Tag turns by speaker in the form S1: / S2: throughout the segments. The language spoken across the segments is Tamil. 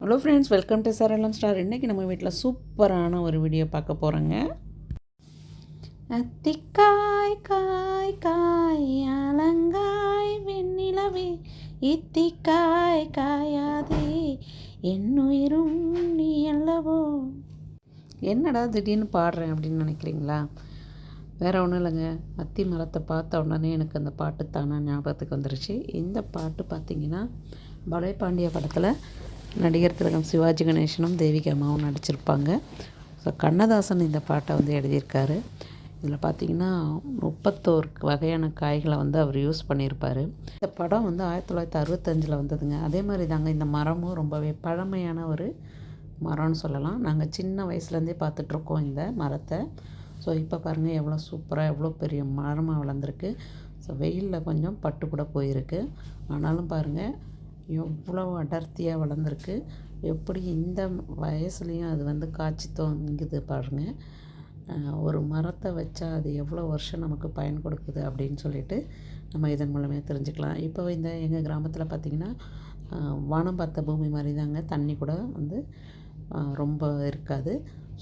S1: Hello friends welcome to Saralam star இன்றைக்கி நம்ம வீட்டில் சூப்பரான ஒரு வீடியோ பார்க்க போகிறோங்க அத்திக்காய் காய் காய் அலங்காய் வெண்ணிலவே. இத்திக்காய் காயாதே. என்னுயிரும் நீ அல்லவோ. என்னடா திடீர்னு பாடுறேன் அப்படின்னு நினைக்கிறீங்களா? வேற ஒன்றும் இல்லைங்க. அத்தி மரத்தை பார்த்த உடனே எனக்கு அந்த பாட்டு தானே ஞாபகத்துக்கு வந்துருச்சு. இந்த பாட்டு பார்த்தீங்கன்னா பலே பாண்டிய படத்தில் நடிகர் திலகம் சிவாஜி கணேசனும் தேவிகா அம்மாவும் நடிச்சிருப்பாங்க. ஸோ கண்ணதாசன் இந்த பாட்டை வந்து எழுதியிருக்காரு. இதில் பார்த்தீங்கன்னா முப்பத்தோரு வகையான காய்களை வந்து அவர் யூஸ் பண்ணியிருப்பார். இந்த படம் வந்து ஆயிரத்தி தொள்ளாயிரத்தி அறுபத்தஞ்சில் வந்ததுங்க. அதே மாதிரி தாங்க இந்த மரமும் ரொம்பவே பழமையான ஒரு மரம்னு சொல்லலாம். நாங்கள் சின்ன வயசுலேருந்தே பார்த்துட்ருக்கோம் இந்த மரத்தை. ஸோ இப்போ பாருங்கள் எவ்வளோ சூப்பராக எவ்வளோ பெரிய மரமாக வளர்ந்துருக்கு. ஸோ வெயிலில் கொஞ்சம் பட்டு கூட போயிருக்கு. ஆனாலும் பாருங்கள் எவ்வளோ அடர்த்தியாக வளர்ந்துருக்கு. எப்படி இந்த வயசுலேயும் அது வந்து காய்ச்சி தொங்குது பாருங்கள் ஒரு மரத்தை வச்சா அது எவ்வளோ வருஷம் நமக்கு பயன் கொடுக்குது அப்படின்னு சொல்லிட்டு நம்ம இதன் மூலமே தெரிஞ்சுக்கலாம். இப்போ இந்த எங்கள் கிராமத்தில் பார்த்திங்கன்னா வானம் பார்த்த பூமி மாதிரி தாங்க தண்ணி கூட வந்து ரொம்ப இருக்காது.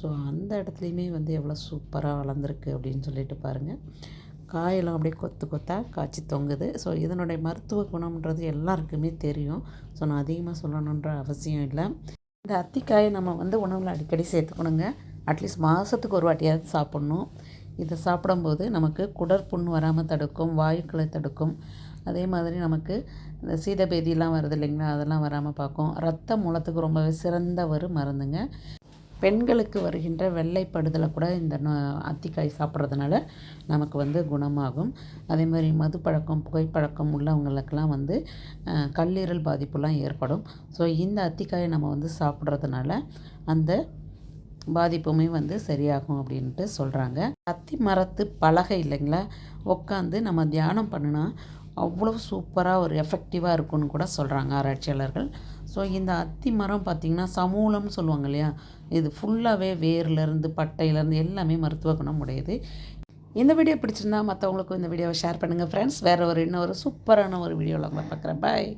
S1: ஸோ அந்த இடத்துலையுமே வந்து எவ்வளோ சூப்பராக வளர்ந்துருக்கு அப்படின்னு சொல்லிட்டு பாருங்கள் காயெல்லாம் அப்படியே கொத்து கொத்தாக காய்ச்சி தொங்குது. ஸோ இதனுடைய மருத்துவ குணம்ன்றது எல்லாருக்குமே தெரியும். ஸோ நான் அதிகமாக சொல்லணுன்ற அவசியம் இல்லை. இந்த அத்திக்காயை நம்ம வந்து உணவில் அடிக்கடி சேர்த்துக்கணுங்க. அட்லீஸ்ட் மாதத்துக்கு ஒரு வாட்டியாவது சாப்பிட்ணும். இதை சாப்பிடும்போது நமக்கு குடற்புண் வராமல் தடுக்கும் வாயுக்களை தடுக்கும். அதே மாதிரி நமக்கு இந்த சீதபேதியெலாம் வருது இல்லைங்களா? அதெல்லாம் வராமல் பார்க்கும். ரத்த மூலத்துக்கு ரொம்பவே சிறந்த ஒரு மருந்துங்க. பெண்களுக்கு வருகின்ற வெள்ளைப்படுதலை கூட இந்த அத்திக்காய் சாப்பிட்றதுனால நமக்கு வந்து குணமாகும். அதே மாதிரி மது பழக்கம் புகைப்பழக்கம் உள்ளவங்களுக்கெல்லாம் வந்து கல்லீரல் பாதிப்புலாம் ஏற்படும். ஸோ இந்த அத்திக்காயை நம்ம வந்து சாப்பிட்றதுனால அந்த பாதிப்புமே வந்து சரியாகும் அப்படின்ட்டு சொல்கிறாங்க அத்தி மரத்து பலகை இல்லைங்களா? உட்காந்து நம்ம தியானம் பண்ணினா அவ்வளோ சூப்பராக ஒரு எஃபெக்டிவாக இருக்கும்னு கூட சொல்கிறாங்க ஆராய்ச்சியாளர்கள். ஸோ இந்த அத்தி மரம் பார்த்திங்கன்னா சமூலம்னு சொல்லுவாங்க இல்லையா? இது ஃபுல்லாகவே வேர்லேருந்து பட்டையிலேருந்து எல்லாமே மருத்துவ குணம் உடையது. இந்த வீடியோ பிடிச்சிருந்தா மற்றவங்களுக்கும் இந்த வீடியோவை ஷேர் பண்ணுங்கள் ஃப்ரெண்ட்ஸ் வேறு ஒரு இன்னொரு சூப்பரான ஒரு வீடியோவில் உங்களை பார்க்குறேன். பாய்